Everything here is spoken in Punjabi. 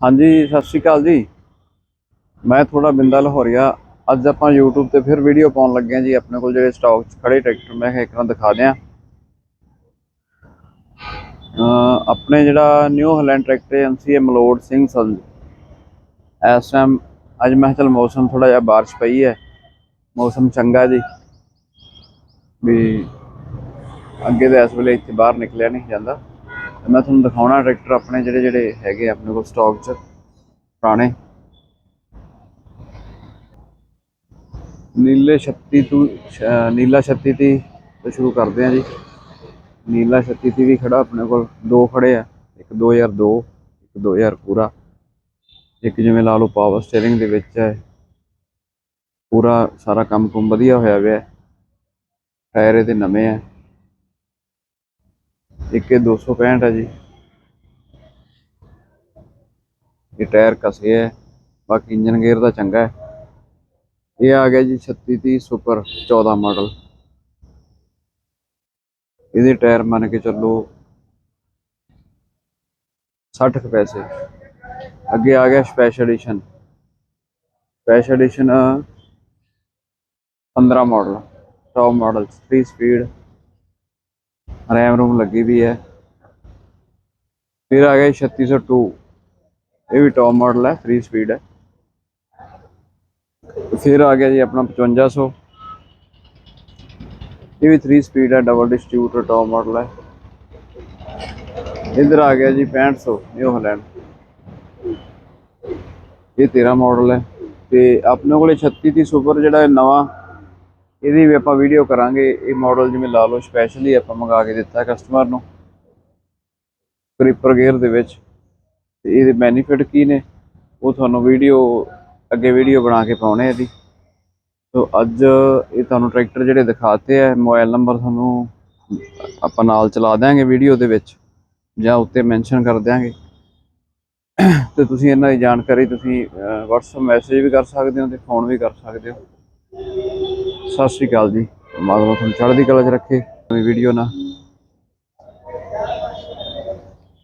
ਹਾਂਜੀ, ਸਤਿ ਸ਼੍ਰੀ ਅਕਾਲ ਜੀ। ਮੈਂ ਥੋੜਾ ਬਿੰਦਾ ਲਾਹੌਰੀਆ। ਅੱਜ ਆਪਾਂ YouTube ਤੇ ਫਿਰ ਵੀਡੀਓ ਪਾਉਣ ਲੱਗੇ ਹਾਂ ਜੀ। ਆਪਣੇ ਕੋਲ ਜਿਹੜੇ ਸਟਾਕ 'ਚ ਖੜੇ ਟਰੈਕਟਰ, ਮੈਂ ਇੱਕ ਵਾਰ ਦਿਖਾ ਦਿਆਂ। ਆਪਣੇ ਜਿਹੜਾ ਨਿਊ ਹਲੈਂਡ ਟਰੈਕਟਰ ਏਜੰਸੀ ਹੈ ਮਲੋੜ ਸਿੰਘ ਸਲ। ਇਸ ਟਾਈਮ ਅੱਜ ਮੈਂ ਕਿਹਾ ਚੱਲ ਮੌਸਮ ਥੋੜਾ ਜਿਹਾ ਬਾਰਿਸ਼ ਪਈ ਹੈ। ਮੌਸਮ ਚੰਗਾ ਜੀ। ਵੀ ਅੱਗੇ ਤਾਂ ਇਸ ਵੇਲੇ ਇੱਥੇ ਬਾਹਰ ਨਿਕਲਿਆ ਨਹੀਂ ਜਾਂਦਾ। ਤੇ ਮੈਂ ਤੁਹਾਨੂੰ ਦਿਖਾਉਣਾ ਟਰੈਕਟਰ ਆਪਣੇ ਜਿਹੜੇ ਜਿਹੜੇ ਹੈਗੇ ਆ, ਆਪਣੇ ਕੋਲ ਸਟਾਕ 'ਚ, ਪੁਰਾਣੇ। ਨੀਲੇ 36 ਤੋਂ ਨੀਲਾ 36 ਤੀ ਤੋਂ ਸ਼ੁਰੂ ਕਰਦੇ ਆ ਜੀ। ਨੀਲਾ 36 ਤੀ ਵੀ ਖੜਾ ਆਪਣੇ ਕੋਲ, ਦੋ ਖੜੇ ਆ, ਇੱਕ 2002 ਇੱਕ 2000 ਪੂਰਾ। ਇੱਕ ਜਿਵੇਂ ਲਾ ਲਓ ਪਾਵਰ ਸਟੀਅਰਿੰਗ ਦੇ ਵਿੱਚ ਹੈ ਪੂਰਾ ਸਾਰਾ ਕੰਮ ਕੁਮ ਵਧੀਆ ਹੋਇਆ ਹੋਇਆ ਹੈ ਟਾਇਰ ਇਹਦੇ ਨਵੇਂ ਆ। ਇੱਕ ਇਹ 265 ਹੈ ਜੀ। ਇਹ ਟਾਇਰ ਕਸੇ ਹੈ ਬਾਕੀ ਇੰਜਨ ਗੇਅਰ ਦਾ ਚੰਗਾ ਹੈ। ਇਹ ਆ ਗਿਆ ਜੀ 3630 ਸੁਪਰ 14 ਮਾਡਲ। ਇਹਦੇ ਟਾਇਰ ਮੰਨ ਕੇ ਚੱਲੋ 60 ਕੁ ਪੈਸੇ। ਅੱਗੇ ਆ ਗਿਆ special edition. Special edition 15 model top model 3 speed RAM ਰੂਮ ਲੱਗੀ ਵੀ ਹੈ। ਫਿਰ ਆ ਗਿਆ 3602 ਇਹ ਵੀ ਟੌਪ ਮਾਡਲ ਹੈ 3 ਸਪੀਡ ਹੈ। ਫਿਰ ਆ ਗਿਆ ਜੀ ਆਪਣਾ 5500 ਇਹ ਵੀ 3 ਸਪੀਡ ਹੈ ਡਬਲ ਡਿਸਟ੍ਰੀਬਿਊਟਰ ਟੌਪ ਮਾਡਲ ਹੈ। ਇਧਰ ਆ ਗਿਆ ਜੀ 6500 ਨਿਊ ਹਲੈਂਡ ਇਹ 13 ਮਾਡਲ ਹੈ। ਤੇ ਆਪਣੇ ਕੋਲੇ 36 ਦੀ ਸੁਪਰ ਜਿਹੜਾ ਨਵਾਂ ਇਹਦੀ ਵੀ ਆਪਾਂ ਵੀਡੀਓ ਕਰਾਂਗੇ। ਇਹ ਮਾਡਲ ਜਿਵੇਂ ਲਾ ਲਓ ਸਪੈਸ਼ਲੀ ਆਪਾਂ ਮੰਗਾ ਕੇ ਦਿੱਤਾ ਕਸਟਮਰ ਨੂੰ। ਕ੍ਰੀਪਰ ਗੇਅਰ ਦੇ ਵਿੱਚ। ਤੇ ਇਹਦੇ ਬੈਨੀਫਿਟ ਕੀ ਨੇ? ਉਹ ਤੁਹਾਨੂੰ ਵੀਡੀਓ ਅੱਗੇ ਵੀਡੀਓ ਬਣਾ ਕੇ ਪਾਉਣੇ ਇਹਦੀ ਸੋ ਅੱਜ ਇਹ ਤੁਹਾਨੂੰ ਟਰੈਕਟਰ ਜਿਹੜੇ ਦਿਖਾਤੇ ਆ ਮੋਬਾਈਲ ਨੰਬਰ ਤੁਹਾਨੂੰ ਆਪਾਂ ਨਾਲ ਚਲਾ ਦਿਆਂਗੇ ਵੀਡੀਓ ਦੇ ਵਿੱਚ, ਜਾਂ ਉੱਤੇ ਮੈਂਸ਼ਨ ਕਰ ਦਿਆਂਗੇ। ਤੇ ਤੁਸੀਂ ਇਹਨਾਂ ਦੀ ਜਾਣਕਾਰੀ ਤੁਸੀਂ WhatsApp ਮੈਸੇਜ ਵੀ ਕਰ ਸਕਦੇ ਹੋ ਤੇ ਫੋਨ ਵੀ ਕਰ ਸਕਦੇ ਹੋ। ਸਤਿ ਸ਼੍ਰੀ ਅਕਾਲ ਜੀ। ਮਾਤਾ ਤੁਹਾਨੂੰ ਚੜ੍ਹਦੀ ਕਲਾ 'ਚ ਰੱਖੇ। ਨਵੀਂ ਵੀਡੀਓ ਨਾਲ।